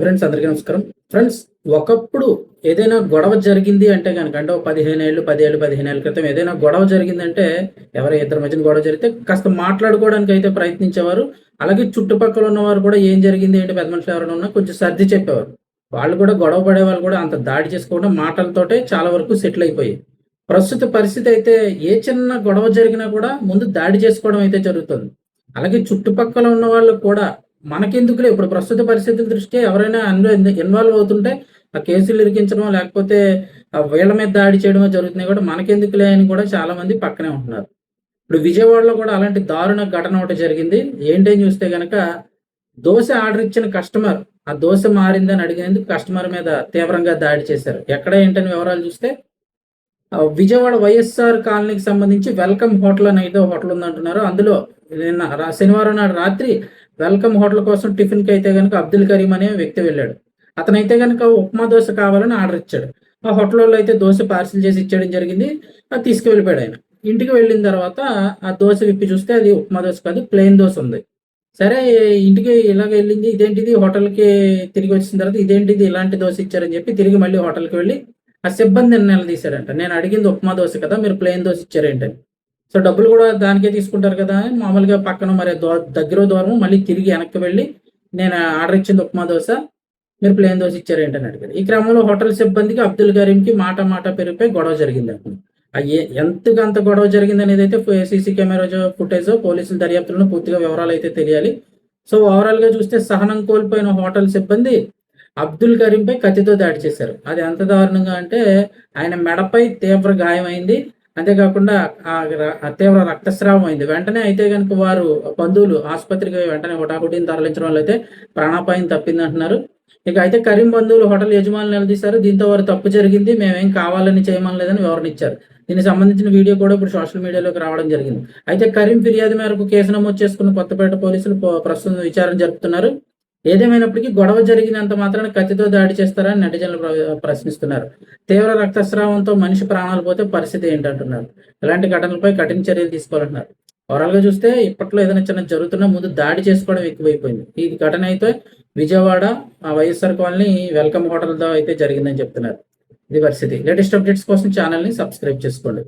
Friends అందరికీ నమస్కారం. Friends ఒకప్పుడు ఏదైనా గొడవ జరిగింది అంటే కనుక అంటే ఒక పదిహేను ఏళ్ళు పదిహేళ్ళు పదిహేను ఏళ్ళ క్రితం ఏదైనా గొడవ జరిగిందంటే ఎవరి ఇద్దరి మధ్యన గొడవ జరిగితే కాస్త మాట్లాడుకోవడానికి అయితే ప్రయత్నించేవారు. అలాగే చుట్టుపక్కల ఉన్నవారు కూడా ఏం జరిగింది ఏంటి పెద్ద మనుషులు ఎవరైనా ఉన్నా కొంచెం సర్ది చెప్పేవారు. వాళ్ళు కూడా గొడవ పడే వాళ్ళు కూడా అంత దాడి చేసుకోవడం మాటలతోటే చాలా వరకు సెటిల్ అయిపోయాయి ప్రస్తుత పరిస్థితి అయితే ఏ చిన్న గొడవ జరిగినా కూడా ముందు దాడి చేసుకోవడం అయితే జరుగుతుంది. అలాగే చుట్టుపక్కల ఉన్న వాళ్ళు కూడా మనకెందుకులే? ఇప్పుడు ప్రస్తుత పరిస్థితుల దృష్ట్యా ఎవరైనా అందులో ఇన్వాల్వ్ అవుతుంటే ఆ కేసులు ఇరికించడం లేకపోతే ఆ వీళ్ళ మీద దాడి చేయడమో జరుగుతున్నాయి కూడా మనకెందుకులే అని కూడా చాలా మంది పక్కనే ఉంటున్నారు. ఇప్పుడు విజయవాడలో కూడా అలాంటి దారుణ ఘటన ఒకటి జరిగింది. ఏంటని చూస్తే గనక దోశ ఆర్డర్ ఇచ్చిన కస్టమర్ ఆ దోశ మారిందని అడిగినందుకు కస్టమర్ మీద తీవ్రంగా దాడి చేశారు. ఎక్కడ ఏంటని వివరాలు చూస్తే విజయవాడ వైఎస్ఆర్ కాలనీకి సంబంధించి వెల్కమ్ హోటల్ అని ఏదో హోటల్ ఉందంటున్నారు. అందులో నిన్న రా- శనివారం నాడు రాత్రి వెల్కమ్ హోటల్ కోసం టిఫిన్కి అయితే కనుక అబ్దుల్ కరీం అనే వ్యక్తి వెళ్ళాడు. అతనైతే కనుక ఉప్మా దోశ కావాలని ఆర్డర్ ఇచ్చాడు. ఆ హోటల్ వాళ్ళు అయితే దోశ పార్సిల్ చేసి ఇచ్చేయడం జరిగింది. అది తీసుకువెళ్ళిపోయాడు ఆయన. ఇంటికి వెళ్ళిన తర్వాత ఆ దోశ విప్పి చూస్తే అది ఉప్మా దోశ కాదు ప్లెయిన్ దోశ ఉంది. సరే ఇంటికి ఇలాగ వెళ్ళింది ఇదేంటిది? హోటల్కి తిరిగి వచ్చిన తర్వాత ఇదేంటిది? ఇలాంటి దోశ ఇచ్చారని చెప్పి తిరిగి మళ్ళీ హోటల్కి వెళ్ళి ఆ సిబ్బంది నిలదీశారంట నేను అడిగింది ఉప్మా దోశ కదా మీరు ప్లెయిన్ దోశ ఇచ్చారేంటని. సో డబ్బులు కూడా దానికే తీసుకుంటారు కదా అని మామూలుగా పక్కన మరి దో- దగ్గర దూరం మళ్ళీ తిరిగి వెనక్కి వెళ్ళి నేను ఆర్డర్ ఇచ్చింది ఉప్మా దోశ మీరు ప్లేన్ దోశ ఇచ్చారేంటని అడిగారు. ఈ క్రమంలో హోటల్ సిబ్బందికి అబ్దుల్ గారికి మాట మాట పెరిగిపోయి గొడవ జరిగింది అప్పుడు. ఎంతగా అంత గొడవ జరిగింది అనేది అయితే సీసీ కెమెరా ఫుటేజ్ పోలీసుల దర్యాప్తులను పూర్తిగా వివరాలు అయితే తెలియాలి. సో ఓవరాల్గా చూస్తే సహనం కోల్పోయిన హోటల్ సిబ్బంది అబ్దుల్ కరీంపై కత్తితో దాడి చేశారు. అది ఎంత దారుణంగా అంటే ఆయన మెడపై తీవ్ర గాయమైంది అంతేకాకుండా ఆ ర- తీవ్ర రక్తస్రావం అయింది. వెంటనే అయితే కనుక వారు బంధువులు ఆసుపత్రికి వెంటనే హుటాహుటిని తరలించడం వల్ల అయితే ప్రాణాపాయం తప్పింది అంటున్నారు ఇక అయితే కరీం బంధువులు హోటల్ యజమానులు నిలదీశారు. దీంతో వారు తప్పు జరిగింది. మేమేం కావాలని చేయమని లేదని వివరణ ఇచ్చారు. దీనికి సంబంధించిన వీడియో కూడా ఇప్పుడు సోషల్ మీడియాలోకి రావడం జరిగింది. అయితే కరీం ఫిర్యాదు మేరకు కేసు నమోదు చేసుకున్న కొత్తపేట పోలీసులు ప్రస్తుతం విచారణ జరుపుతున్నారు. ఏదేమైనప్పటికీ గొడవ జరిగినంత మాత్రాన కత్తితో దాడి చేస్తారని నెటిజన్లు ప్ర- ప్రశ్నిస్తున్నారు. తీవ్ర రక్తస్రావంతో మనిషి ప్రాణాలు పోతే పరిస్థితి ఏంటంటున్నారు. ఇలాంటి ఘటనలపై కఠిన చర్యలు తీసుకోవాలంటున్నారు. ఓవరాల్గా చూస్తే ఇప్పట్లో ఏదైనా చిన్న జరుగుతున్నా ముందు దాడి చేసుకోవడం ఎక్కువైపోయింది. ఈ ఘటన అయితే విజయవాడ ఆ వైఎస్ఆర్ కాలనీ వెల్కమ్ హోటల్తో అయితే జరిగిందని చెప్తున్నారు. ఇది పరిస్థితి. లేటెస్ట్ అప్డేట్స్ కోసం ఛానల్ని సబ్స్క్రైబ్ చేసుకోండి.